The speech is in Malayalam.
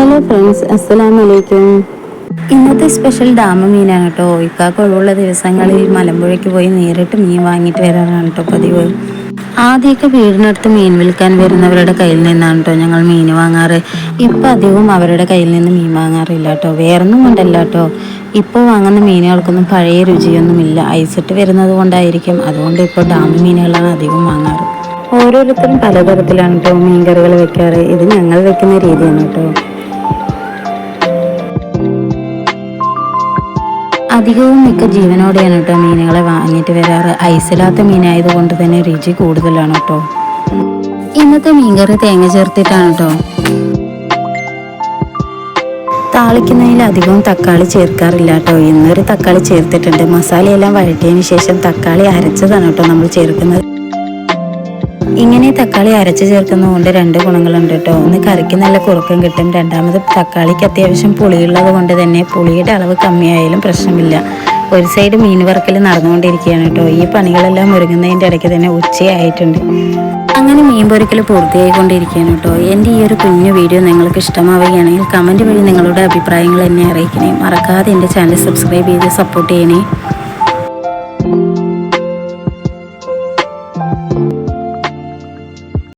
ഹലോ ഫ്രണ്ട്സ് അസ്സലാമു അലൈക്കും ഇന്നത്തെ സ്പെഷ്യൽ ഡാമ മീനാണ് കേട്ടോ. ഇക്കാക്ക് ഒഴിവുള്ള ദിവസങ്ങളിൽ മലമ്പുഴയ്ക്ക് പോയി നേരിട്ട് മീൻ വാങ്ങിയിട്ട് വരാറാണ് കേട്ടോ പതിവ്. ആദ്യമൊക്കെ വീടിനടുത്ത് മീൻ വിൽക്കാൻ വരുന്നവരുടെ കയ്യിൽ നിന്നാണ് കേട്ടോ ഞങ്ങൾ മീൻ വാങ്ങാറ്. ഇപ്പം അധികവും അവരുടെ കയ്യിൽ നിന്ന് മീൻ വാങ്ങാറില്ല കേട്ടോ. വേറൊന്നും കൊണ്ടല്ല കേട്ടോ. ഇപ്പോൾ വാങ്ങുന്ന മീനുകൾക്കൊന്നും പഴയ രുചിയൊന്നുമില്ല. ഐസിട്ട് വരുന്നത് കൊണ്ടായിരിക്കും. അതുകൊണ്ട് ഇപ്പോൾ ഡാം മീനുകളാണ് അധികം വാങ്ങാറ്. ഓരോരുത്തരും പലതരത്തിലാണ് കേട്ടോ മീൻകറികൾ വെക്കാറ്. ഇത് ഞങ്ങൾ വെക്കുന്ന രീതിയാണ് കേട്ടോ. അധികവും മിക്ക ജീവനോടെയാണ് കേട്ടോ മീനുകളെ വാങ്ങിയിട്ട് വരാറ്. ഐസില്ലാത്ത മീനായതുകൊണ്ട് തന്നെ രുചി കൂടുതലാണ് കേട്ടോ. ഇന്നത്തെ മീൻകറി തേങ്ങ ചേർത്തിട്ടാണ് കേട്ടോ. താളിക്കുന്നതിൽ അധികവും തക്കാളി ചേർക്കാറില്ല കേട്ടോ. ഇന്നൊരു തക്കാളി ചേർത്തിട്ടുണ്ട്. മസാലയെല്ലാം വഴറ്റിയതിന് ശേഷം തക്കാളി അരച്ചതാണ് കേട്ടോ നമ്മൾ ചേർക്കുന്നത്. ഇങ്ങനെ തക്കാളി അരച്ച് ചേർക്കുന്നതുകൊണ്ട് രണ്ട് ഗുണങ്ങളുണ്ട് കേട്ടോ. ഒന്ന് കറിക്ക് നല്ല കുറുക്കം കിട്ടും രണ്ടാമത് തക്കാളിക്ക് അത്യാവശ്യം പുളിയുള്ളത് കൊണ്ട് തന്നെ പുളിയുടെ അളവ് കമ്മിയായാലും പ്രശ്നമില്ല. ഒരു സൈഡ് മീൻ വർക്കിൽ നടന്നുകൊണ്ടിരിക്കുകയാണ് കേട്ടോ. ഈ പണികളെല്ലാം ഒരുങ്ങുന്നതിന്റെ ഇടയ്ക്ക് തന്നെ ഉച്ചയായിട്ടുണ്ട്. അങ്ങനെ മീൻ പൊരിക്കൽ പൂർത്തിയായിക്കൊണ്ടിരിക്കുകയാണ് കേട്ടോ. എന്റെ ഈ ഒരു കുഞ്ഞു വീഡിയോ നിങ്ങൾക്ക് ഇഷ്ടമാവുകയാണെങ്കിൽ കമന്റ് വഴി നിങ്ങളുടെ അഭിപ്രായങ്ങൾ എന്നെ അറിയിക്കണേ. മറക്കാതെ എന്റെ ചാനൽ സബ്സ്ക്രൈബ് ചെയ്ത് സപ്പോർട്ട് ചെയ്യണേ.